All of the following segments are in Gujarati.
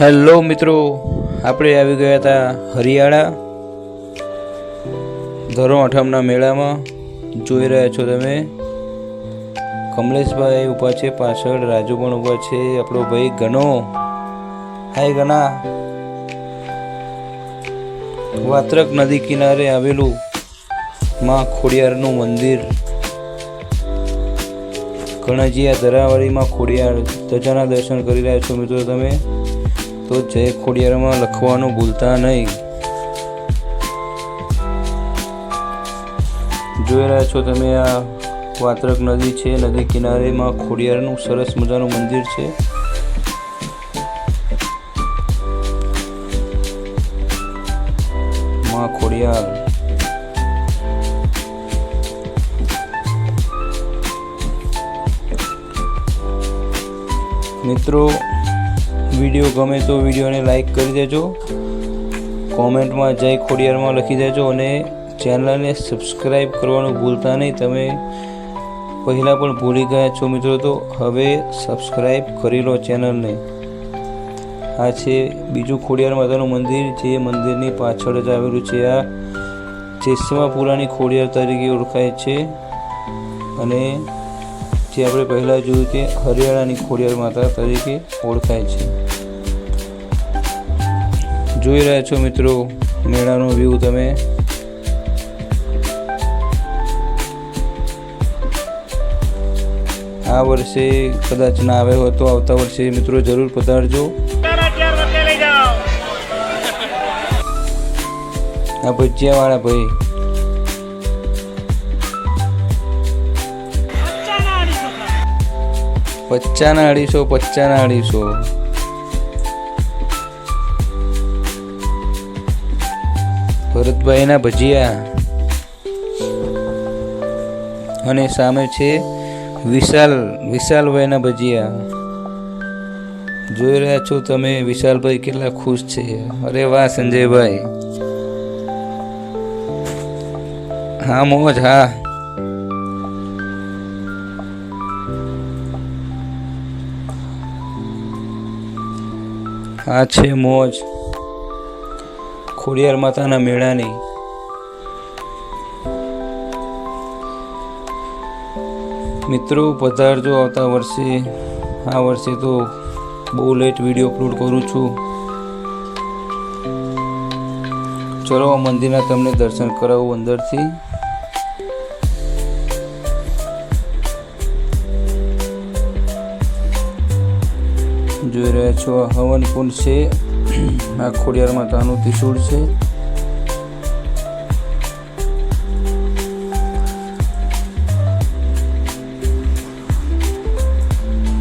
હેલો મિત્રો, આપણે આવી ગયા હતા હરિયાળા. ધરો આઠમના મેળામાં. જોઈ રહ્યા છો તમે. કમલેશભાઈ ઊભા છે, પાછળ રાજુ પણ ઊભા છે, આપણો ભાઈ ગનો હાય ગના વાત્રક નદી કિનારે આવેલું માં ખોડિયારનું મંદિર. ગણજીયા ધરાવાળીમાં ખોડિયાર ધજાના દર્શન કરી રહ્યા છો મિત્રો તમે. તો જય ખોડિયારમાં લખવાનું ભૂલતા નહીં. જોઈ રહ્યા છો તમે આ વાત્રક નદી છે. નદી કિનારેમાં ખોડિયારનું સરસ મજાનું મંદિર છે. માં ખોડિયાર. મિત્રો વીડિયો ગમે તો વિડીયોને લાઈક કરી દેજો. કોમેન્ટમાં જય ખોડિયારમાં લખી દેજો અને ચેનલને સબસ્ક્રાઈબ કરવાનું ભૂલતા નહીં. તમે પહેલાં પણ ભૂલી ગયા છો મિત્રો, તો હવે સબસ્ક્રાઈબ કરી લો ચેનલને. આ છે બીજું ખોડિયાર માતાનું મંદિર, જે મંદિરની પાછળ જ આવેલું છે. આ ચેસમાપુરાની ખોડિયાર તરીકે ઓળખાય છે. અને જે આપણે પહેલાં જોયું તે હરિયાણાની ખોડિયાર માતા તરીકે ઓળખાય છે. જોઈ રહ્યા છો મિત્રો, મેળાનો વ્યૂ તમે. આ વર્ષે કદાચ ના આવ્યો હોય તો આવતા વર્ષે મિત્રો જરૂર પધારજો. આ ભજીયાવાળા ભાઈ. પચ્ચાના અઢીસો પચ્ચાના અઢીસો. ભરતભાઈના ભજીયા. અને સામે છે વિશાલ, વિશાલભાઈના ભજીયા. જોઈ રહ્યા છો તમે વિશાલભાઈ કેટલા ખુશ છે. અરે વાહ સંજયભાઈ. હા, મોજ, હા. હા, છે મોજ. ખોડિયાર માતાના મેળાની મિત્રો પધારજો આવતા વર્ષે. આ વર્ષે તો બહુ લેટ વીડિયો અપલોડ કરું છું. ચલો મંદિરના તમને દર્શન કરાવું અંદરથી. જોઈ રહ્યા છો હવન કુંડ છે. આ ખોડિયાર માતાનું ત્રિશુળ છે.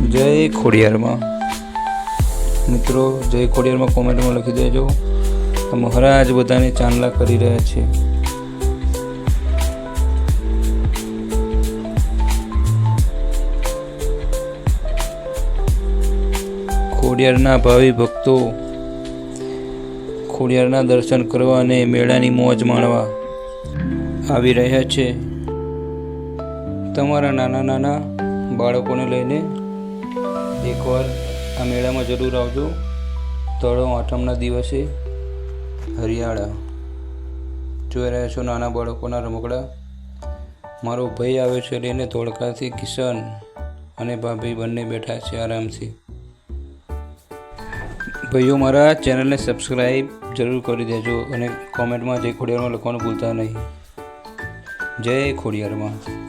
જય ખોડિયારમાં. મિત્રો, જય ખોડિયારમાં કોમેન્ટમાં લખી દેજો. મહારાજ બધાને ચાંદલા કરી રહ્યા છે. ખોડિયારના ભાવિ ભક્તો ખોડિયારના દર્શન કરવા અને મેળાની મોજ માણવા આવી રહ્યા છે. તમારા નાના નાના બાળકોને લઈને એકવાર આ મેળામાં જરૂર આવજો. તળો આઠમના દિવસે હરિયાળા. જોઈ રહ્યા છો નાના બાળકોના રમકડા. મારો ભાઈ આવે છે લઈને ધોળકાથી કિશન અને ભાભી બંને બેઠા છે આરામથી. ભાઈઓ, મારા ચેનલને સબસ્ક્રાઈબ જરૂર કરી દેજો અને કોમેન્ટમાં જય ખોડિયારમાં લખવાનું ભૂલતા નહીં. જય ખોડિયારમાં.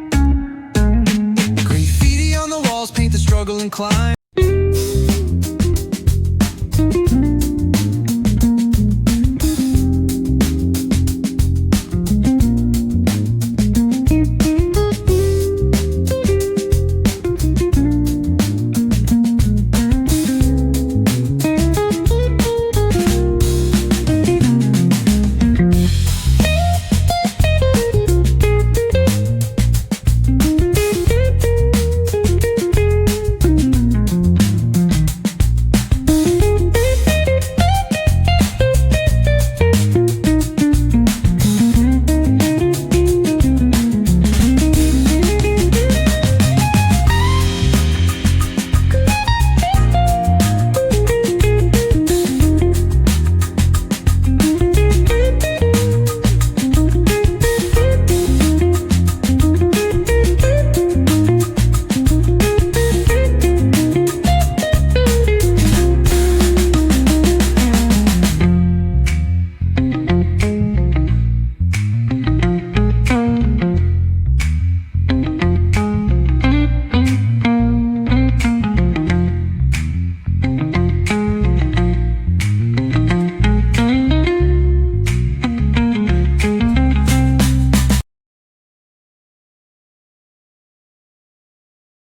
Walls paint the struggle and climb.